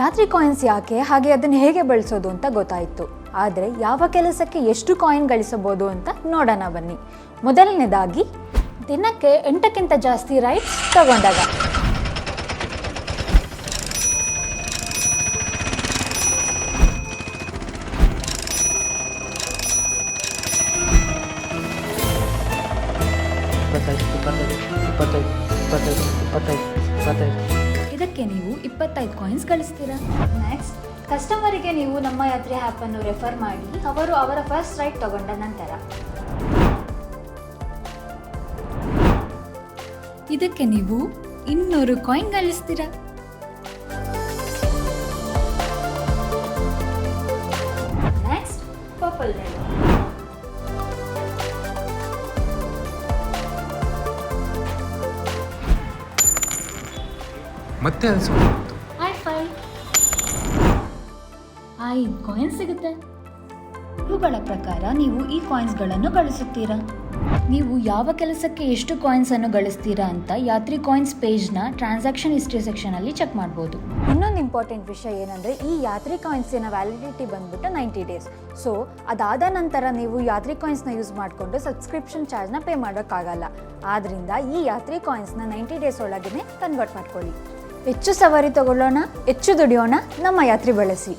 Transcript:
ಯಾತ್ರಿ coins ಯಾಕೆ? ಹಾಗೆ ಅದನ್ನು ಹೇಗೆ ಬಳಸೋದು ಅಂತ ಗೊತ್ತಾಯಿತು. ಆದರೆ ಯಾವ ಕೆಲಸಕ್ಕೆ ಎಷ್ಟು ಕಾಯಿನ್ ಗಳಿಸಬಹುದು ಅಂತ ನೋಡೋಣ ಬನ್ನಿ. ಮೊದಲನೇದಾಗಿ, ದಿನಕ್ಕೆ ಎಂಟಕ್ಕಿಂತ ಜಾಸ್ತಿ ರೈಡ್ಸ್ ತಗೊಂಡಾಗ. ಇಪ್ಪತ್ತೈದು ಇಪ್ಪತ್ತೈದು ಇಪ್ಪತ್ತೈದು ಇಪ್ಪತ್ತೈದು ಇಪ್ಪತ್ತೈದು ಇಪ್ಪತ್ತೈದು. ಇದಕ್ಕೆ ನೀವು ಇಪ್ಪತ್ತೈದು ಕಾಯಿನ್ಸ್ ಗಳಿಸ್ತೀರಾ? ನೆಕ್ಸ್ಟ್ ಕಸ್ಟಮರಿಗೆ ನೀವು ನಮ್ಮ ಯಾತ್ರೆ ಆ್ಯಪನ್ನು ರೆಫರ್ ಮಾಡಿ, ಅವರು ಅವರ ಫಸ್ಟ್ ರೈಡ್ ತಗೊಂಡ ನಂತರ. ಇದಕ್ಕೆ ನೀವು ಇನ್ನೂರು ಕಾಯಿನ್ ಗಳಿಸ್ತೀರಾ? ನೆಕ್ಸ್ಟ್ ಪರ್ಪಲ್ ರೈಡ್ ಮತ್ತೆ ಅದು ಸುಳ್ಳು. ಐದು ಕಾಯಿನ್ ಸಿಗುತ್ತೆ. ಇವುಗಳ ಪ್ರಕಾರ ನೀವು ಈ ಕಾಯಿನ್ಸ್ಗಳನ್ನು ಗಳಿಸುತ್ತೀರಾ? ನೀವು ಯಾವ ಕೆಲಸಕ್ಕೆ ಎಷ್ಟು ಕಾಯಿನ್ಸ್ ಅನ್ನು ಗಳಿಸ್ತೀರಾ ಅಂತ ಯಾತ್ರಿ ಕಾಯಿನ್ಸ್ ಪೇಜ್ನ ಟ್ರಾನ್ಸಾಕ್ಷನ್ ಹಿಸ್ಟ್ರಿ ಸೆಕ್ಷನಲ್ಲಿ ಚೆಕ್ ಮಾಡಬಹುದು ಇನ್ನೊಂದು ಇಂಪಾರ್ಟೆಂಟ್ ವಿಷಯ ಏನಂದ್ರೆ ಈ ಯಾತ್ರಿ ಕಾಯಿನ್ಸಿನ ವ್ಯಾಲಿಡಿಟಿ ಬಂದ್ಬಿಟ್ಟು ನೈಂಟಿ ಡೇಸ್ ಸೊ ಅದಾದ ನಂತರ ನೀವು ಯಾತ್ರಿ ಕಾಯಿನ್ಸ್ನ ಯೂಸ್ ಮಾಡಿಕೊಂಡು ಸಬ್ಸ್ಕ್ರಿಪ್ಷನ್ ಚಾರ್ಜ್ನ ಪೇ ಮಾಡೋಕ್ಕಾಗಲ್ಲ. ಆದ್ದರಿಂದ ಈ ಯಾತ್ರಿ ಕಾಯಿನ್ಸ್ನ ನೈಂಟಿ ಡೇಸ್ ಒಳಗೇ ಕನ್ವರ್ಟ್ ಮಾಡ್ಕೊಳ್ಳಿ. ಹೆಚ್ಚು ಸವಾರಿ ತಗೊಳ್ಳೋಣ ಹೆಚ್ಚು ದುಡಿಯೋಣ ನಮ್ಮ ಯಾತ್ರೆ ಬಳಸಿ.